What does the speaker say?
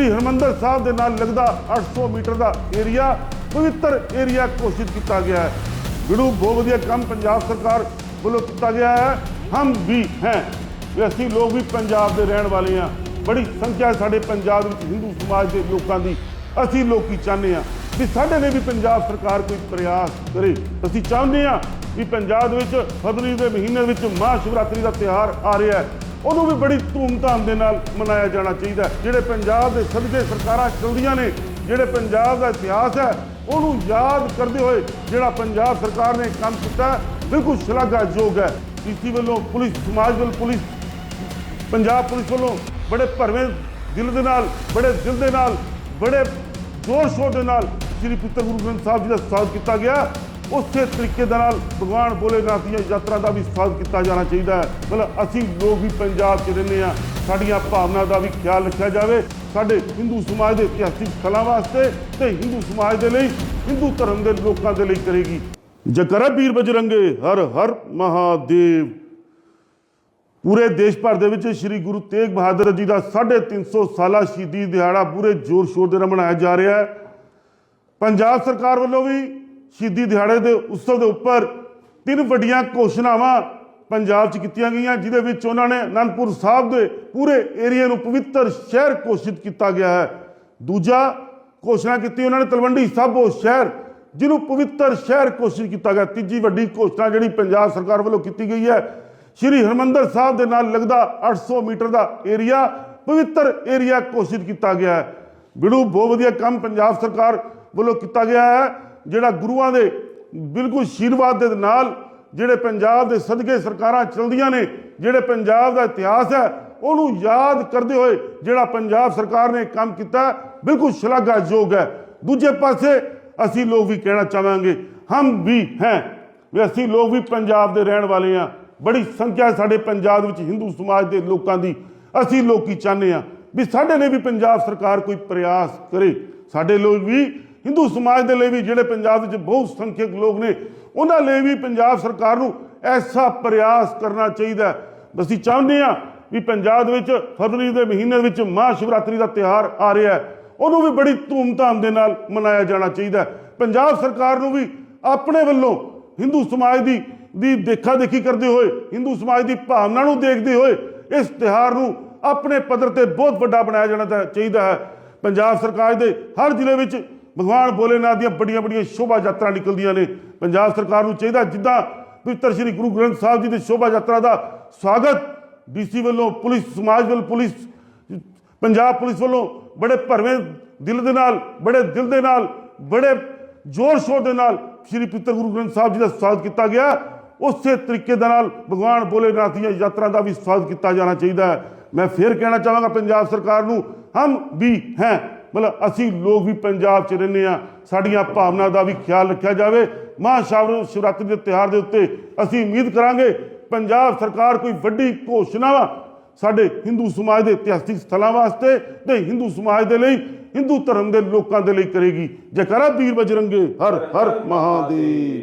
ਸ੍ਰੀ ਹਰਮੰਦਰ ਸਾਹਿਬ ਦੇ ਨਾਲ ਲੱਗਦਾ 800 ਮੀਟਰ ਦਾ ਏਰੀਆ, ਪਵਿੱਤਰ ਏਰੀਆ ਘੋਸ਼ਿਤ ਕੀਤਾ ਗਿਆ ਹੈ। ਬਿੜੂ ਬਹੁਤ ਵਧੀਆ ਕੰਮ ਪੰਜਾਬ ਸਰਕਾਰ ਵੱਲੋਂ ਕੀਤਾ ਗਿਆ ਹੈ। ਹਮ ਵੀ ਹੈ। ਵੀ ਅਸੀਂ ਲੋਕ ਵੀ ਪੰਜਾਬ ਦੇ ਰਹਿਣ ਵਾਲੇ ਹਾਂ। ਬੜੀ ਸੰਖਿਆ ਸਾਡੇ ਪੰਜਾਬ ਵਿੱਚ ਹਿੰਦੂ ਸਮਾਜ ਦੇ ਲੋਕਾਂ ਦੀ। ਅਸੀਂ ਲੋਕੀ ਚਾਹੁੰਦੇ ਹਾਂ ਵੀ ਸਾਡੇ ਲਈ ਵੀ ਪੰਜਾਬ ਸਰਕਾਰ ਕੋਈ ਪ੍ਰਯਾਸ ਕਰੇ। ਅਸੀਂ ਚਾਹੁੰਦੇ ਹਾਂ ਵੀ ਪੰਜਾਬ ਵਿੱਚ ਫਰਵਰੀ ਦੇ ਮਹੀਨੇ ਵਿੱਚ ਮਹਾ ਸ਼ਿਵਰਾਤਰੀ ਦਾ ਤਿਉਹਾਰ ਆ ਰਿਹਾ ਹੈ। ਉਹਨੂੰ ਵੀ ਬੜੀ ਧੂਮਧਾਮ ਦੇ ਨਾਲ ਮਨਾਇਆ ਜਾਣਾ ਚਾਹੀਦਾ ਜਿਹੜੇ ਪੰਜਾਬ ਦੇ ਸਦਕੇ ਸਰਕਾਰਾਂ ਚੱਲਦੀਆਂ ਨੇ, ਜਿਹੜੇ ਪੰਜਾਬ ਦਾ ਇਤਿਹਾਸ ਹੈ, ਉਹਨੂੰ ਯਾਦ ਕਰਦੇ ਹੋਏ ਜਿਹੜਾ ਪੰਜਾਬ ਸਰਕਾਰ ਨੇ ਕੰਮ ਕੀਤਾ ਬਿਲਕੁਲ ਸ਼ਲਾਘਾਯੋਗ ਹੈ। ਡੀਸੀ ਵੱਲੋਂ ਪੁਲਿਸ, ਸਮਾਜ ਵੱਲ ਪੁਲਿਸ, ਪੰਜਾਬ ਪੁਲਿਸ ਵੱਲੋਂ ਬੜੇ ਭਰਵੇਂ ਦਿਲ ਦੇ ਨਾਲ, ਬੜੇ ਦਿਲ ਦੇ ਨਾਲ, ਬੜੇ ਜ਼ੋਰ ਸ਼ੋਰ ਦੇ ਨਾਲ ਸ੍ਰੀ ਪੁੱਤਰ ਗੁਰੂ ਗ੍ਰੰਥ ਸਾਹਿਬ ਜੀ ਦਾ ਸਵਾਗਤ ਕੀਤਾ ਗਿਆ। ਉਸੇ ਤਰੀਕੇ ਦੇ ਨਾਲ ਭਗਵਾਨ ਭੋਲੇਨਾਥ ਦੀਆਂ ਯਾਤਰਾ ਦਾ ਵੀ ਸਵਾਗਤ ਕੀਤਾ ਜਾਣਾ ਚਾਹੀਦਾ ਹੈ। ਮਤਲਬ ਅਸੀਂ ਲੋਕ ਵੀ ਪੰਜਾਬ 'ਚ ਰਹਿੰਦੇ ਆ ਸਾਡੀਆਂ ਭਾਵਨਾ ਦਾ ਵੀ ਖਿਆਲ ਰੱਖਿਆ ਜਾਵੇ। ਸਾਡੇ ਹਿੰਦੂ ਸਮਾਜ ਦੇ ਇਤਿਹਾਸਿਕ ਕਲਾ ਵਾਸਤੇ ਤੇ ਹਿੰਦੂ ਸਮਾਜ ਦੇ ਲਈ, ਹਿੰਦੂ ਧਰਮ ਦੇ ਲੋਕਾਂ ਦੇ ਲਈ ਕਰੇਗੀ। ਜਕਰ ਵੀਰ ਬਜਰੰਗੇ, ਹਰ ਹਰ ਮਹਾਦੇਵ। ਪੂਰੇ ਦੇਸ਼ ਭਰ ਦੇ ਵਿੱਚ ਸ੍ਰੀ ਗੁਰੂ ਤੇਗ ਬਹਾਦਰ ਜੀ ਦਾ 350 ਸਾਲਾ ਸ਼ਹੀਦੀ ਦਿਹਾੜਾ ਪੂਰੇ ਜ਼ੋਰ ਸ਼ੋਰ ਦੇ ਨਾਲ ਮਨਾਇਆ ਜਾ ਰਿਹਾ ਹੈ। ਪੰਜਾਬ ਸਰਕਾਰ ਵੱਲੋਂ ਵੀ ਸ਼ਹੀਦੀ ਦਿਹਾੜੇ ਦੇ ਉਤਸਵ ਦੇ ਉੱਪਰ ਤਿੰਨ ਵੱਡੀਆਂ ਘੋਸ਼ਣਾਵਾਂ ਪੰਜਾਬ 'ਚ ਕੀਤੀਆਂ ਗਈਆਂ, ਜਿਹਦੇ ਵਿੱਚ ਉਹਨਾਂ ਨੇ ਅਨੰਦਪੁਰ ਸਾਹਿਬ ਦੇ ਪੂਰੇ ਏਰੀਆ ਨੂੰ ਪਵਿੱਤਰ ਸ਼ਹਿਰ ਘੋਸ਼ਿਤ ਕੀਤਾ ਗਿਆ ਹੈ। ਦੂਜਾ ਘੋਸ਼ਣਾ ਕੀਤੀ ਉਹਨਾਂ ਨੇ ਤਲਵੰਡੀ ਸਾਬੋ ਸ਼ਹਿਰ, ਜਿਹਨੂੰ ਪਵਿੱਤਰ ਸ਼ਹਿਰ ਘੋਸ਼ਿਤ ਕੀਤਾ ਗਿਆ। ਤੀਜੀ ਵੱਡੀ ਘੋਸ਼ਣਾ ਜਿਹੜੀ ਪੰਜਾਬ ਸਰਕਾਰ ਵੱਲੋਂ ਕੀਤੀ ਗਈ ਹੈ, ਸ਼੍ਰੀ ਹਰਮੰਦਰ ਸਾਹਿਬ ਦੇ ਨਾਲ ਲੱਗਦਾ 800 ਮੀਟਰ ਦਾ ਏਰੀਆ, ਪਵਿੱਤਰ ਏਰੀਆ ਘੋਸ਼ਿਤ ਕੀਤਾ ਗਿਆ ਹੈ। ਬਿੜੂ ਬਹੁਤ ਵਧੀਆ ਕੰਮ ਪੰਜਾਬ ਸਰਕਾਰ ਵੱਲੋਂ ਕੀਤਾ ਗਿਆ ਹੈ। ਜਿਹੜਾ ਗੁਰੂਆਂ ਦੇ ਬਿਲਕੁਲ ਸ਼ੀਰਵਾਦ ਦੇ ਨਾਲ ਜਿਹੜੇ ਪੰਜਾਬ ਦੇ ਸਦਕੇ ਸਰਕਾਰਾਂ ਚਲਦੀਆਂ ਨੇ, ਜਿਹੜੇ ਪੰਜਾਬ ਦਾ ਇਤਿਹਾਸ ਹੈ, ਉਹਨੂੰ ਯਾਦ ਕਰਦੇ ਹੋਏ ਜਿਹੜਾ ਪੰਜਾਬ ਸਰਕਾਰ ਨੇ ਕੰਮ ਕੀਤਾ ਬਿਲਕੁਲ ਸ਼ਲਾਘਾਯੋਗ ਹੈ। ਦੂਜੇ ਪਾਸੇ ਅਸੀਂ ਲੋਕ ਵੀ ਕਹਿਣਾ ਚਾਹਾਂਗੇ, ਹਮ ਵੀ ਹੈ, ਵੀ ਅਸੀਂ ਲੋਕ ਵੀ ਪੰਜਾਬ ਦੇ ਰਹਿਣ ਵਾਲੇ ਹਾਂ। ਬੜੀ ਸੰਖਿਆ ਸਾਡੇ ਪੰਜਾਬ ਵਿੱਚ ਹਿੰਦੂ ਸਮਾਜ ਦੇ ਲੋਕਾਂ ਦੀ। ਅਸੀਂ ਲੋਕੀ ਚਾਹੁੰਦੇ ਹਾਂ ਵੀ ਸਾਡੇ ਲਈ ਵੀ ਪੰਜਾਬ ਸਰਕਾਰ ਕੋਈ ਪ੍ਰਯਾਸ ਕਰੇ। ਸਾਡੇ ਲੋਕ ਵੀ ਹਿੰਦੂ ਸਮਾਜ ਦੇ ਲਈ ਵੀ ਜਿਹੜੇ ਪੰਜਾਬ ਵਿੱਚ ਬਹੁਤ ਸੰਖਿਅਕ ਲੋਕ ਨੇ, ਉਹਨਾਂ ਲਈ ਵੀ ਪੰਜਾਬ ਸਰਕਾਰ ਨੂੰ ਐਸਾ ਪ੍ਰਯਾਸ ਕਰਨਾ ਚਾਹੀਦਾ ਅਸੀਂ ਚਾਹੁੰਦੇ ਹਾਂ ਵੀ ਪੰਜਾਬ ਦੇ ਵਿੱਚ ਫਰਵਰੀ ਦੇ ਮਹੀਨੇ ਵਿੱਚ ਮਹਾ ਸ਼ਿਵਰਾਤਰੀ ਦਾ ਤਿਉਹਾਰ ਆ ਰਿਹਾ ਹੈ। ਉਹਨੂੰ ਵੀ ਬੜੀ ਧੂਮਧਾਮ ਦੇ ਨਾਲ ਮਨਾਇਆ ਜਾਣਾ ਚਾਹੀਦਾ ਪੰਜਾਬ ਸਰਕਾਰ ਨੂੰ ਵੀ ਆਪਣੇ ਵੱਲੋਂ ਹਿੰਦੂ ਸਮਾਜ ਦੀ ਦੀ ਦੇਖਾ ਦੇਖੀ ਕਰਦੇ ਹੋਏ, ਹਿੰਦੂ ਸਮਾਜ ਦੀ ਭਾਵਨਾ ਨੂੰ ਦੇਖਦੇ ਹੋਏ ਇਸ ਤਿਉਹਾਰ ਨੂੰ ਆਪਣੇ ਪੱਧਰ ਤੇ ਬਹੁਤ ਵੱਡਾ ਬਣਾਇਆ ਜਾਣਾ ਚਾਹੀਦਾ ਹੈ। ਪੰਜਾਬ ਸਰਕਾਰ ਦੇ ਹਰ ਜ਼ਿਲ੍ਹੇ ਵਿੱਚ ਭਗਵਾਨ ਭੋਲੇਨਾਥ ਦੀਆਂ ਵੱਡੀਆਂ ਵੱਡੀਆਂ ਸ਼ੋਭਾ ਯਾਤਰਾ ਨਿਕਲਦੀਆਂ ਨੇ। ਪੰਜਾਬ ਸਰਕਾਰ ਨੂੰ ਚਾਹੀਦਾ ਜਿੱਦਾਂ ਪਵਿੱਤਰ ਸ੍ਰੀ ਗੁਰੂ ਗ੍ਰੰਥ ਸਾਹਿਬ ਜੀ ਦੀ ਸ਼ੋਭਾ ਯਾਤਰਾ ਦਾ ਸਵਾਗਤ। ਡੀਸੀ ਵੱਲੋਂ ਪੁਲਿਸ, ਸਮਾਜ ਵੱਲ ਪੁਲਿਸ, ਪੰਜਾਬ ਪੁਲਿਸ ਵੱਲੋਂ ਬੜੇ ਭਰਵੇਂ ਦਿਲ ਦੇ ਨਾਲ, ਬੜੇ ਦਿਲ ਦੇ ਨਾਲ, ਬੜੇ ਜ਼ੋਰ ਸ਼ੋਰ ਦੇ ਨਾਲ ਸ੍ਰੀ ਪਿੱਤਰ ਗੁਰੂ ਗ੍ਰੰਥ ਸਾਹਿਬ ਜੀ ਦਾ ਸਵਾਗਤ ਕੀਤਾ ਗਿਆ। ਉਸੇ ਤਰੀਕੇ ਦੇ ਨਾਲ ਭਗਵਾਨ ਭੋਲੇਨਾਥ ਦੀਆਂ ਯਾਤਰਾ ਦਾ ਵੀ ਸਵਾਗਤ ਕੀਤਾ ਜਾਣਾ ਚਾਹੀਦਾ ਹੈ। ਮੈਂ ਫਿਰ ਕਹਿਣਾ ਚਾਹਾਂਗਾ, ਪੰਜਾਬ ਸਰਕਾਰ ਨੂੰ, ਹਮ ਵੀ ਹੈ। ਮਤਲਬ ਅਸੀਂ ਲੋਕ ਵੀ ਪੰਜਾਬ 'ਚ ਰਹਿੰਦੇ ਆ ਸਾਡੀਆਂ ਭਾਵਨਾ ਦਾ ਵੀ ਖਿਆਲ ਰੱਖਿਆ ਜਾਵੇ। ਮਹਾ ਸ਼ਾਵਰ ਸ਼ਿਵਰਾਤਰੀ ਦੇ ਤਿਉਹਾਰ ਦੇ ਉੱਤੇ ਅਸੀਂ ਉਮੀਦ ਕਰਾਂਗੇ ਪੰਜਾਬ ਸਰਕਾਰ ਕੋਈ ਵੱਡੀ ਘੋਸ਼ਣਾ ਸਾਡੇ ਹਿੰਦੂ ਸਮਾਜ ਦੇ ਇਤਿਹਾਸਿਕ ਸਥਲਾਂ ਵਾਸਤੇ ਤੇ ਹਿੰਦੂ ਸਮਾਜ ਦੇ ਲਈ, ਹਿੰਦੂ ਧਰਮ ਦੇ ਲੋਕਾਂ ਦੇ ਲਈ ਕਰੇਗੀ। ਜਕਰਾ ਵੀਰ ਬਜਰੰਗੇ, ਹਰ ਹਰ ਮਹਾਦੇਵ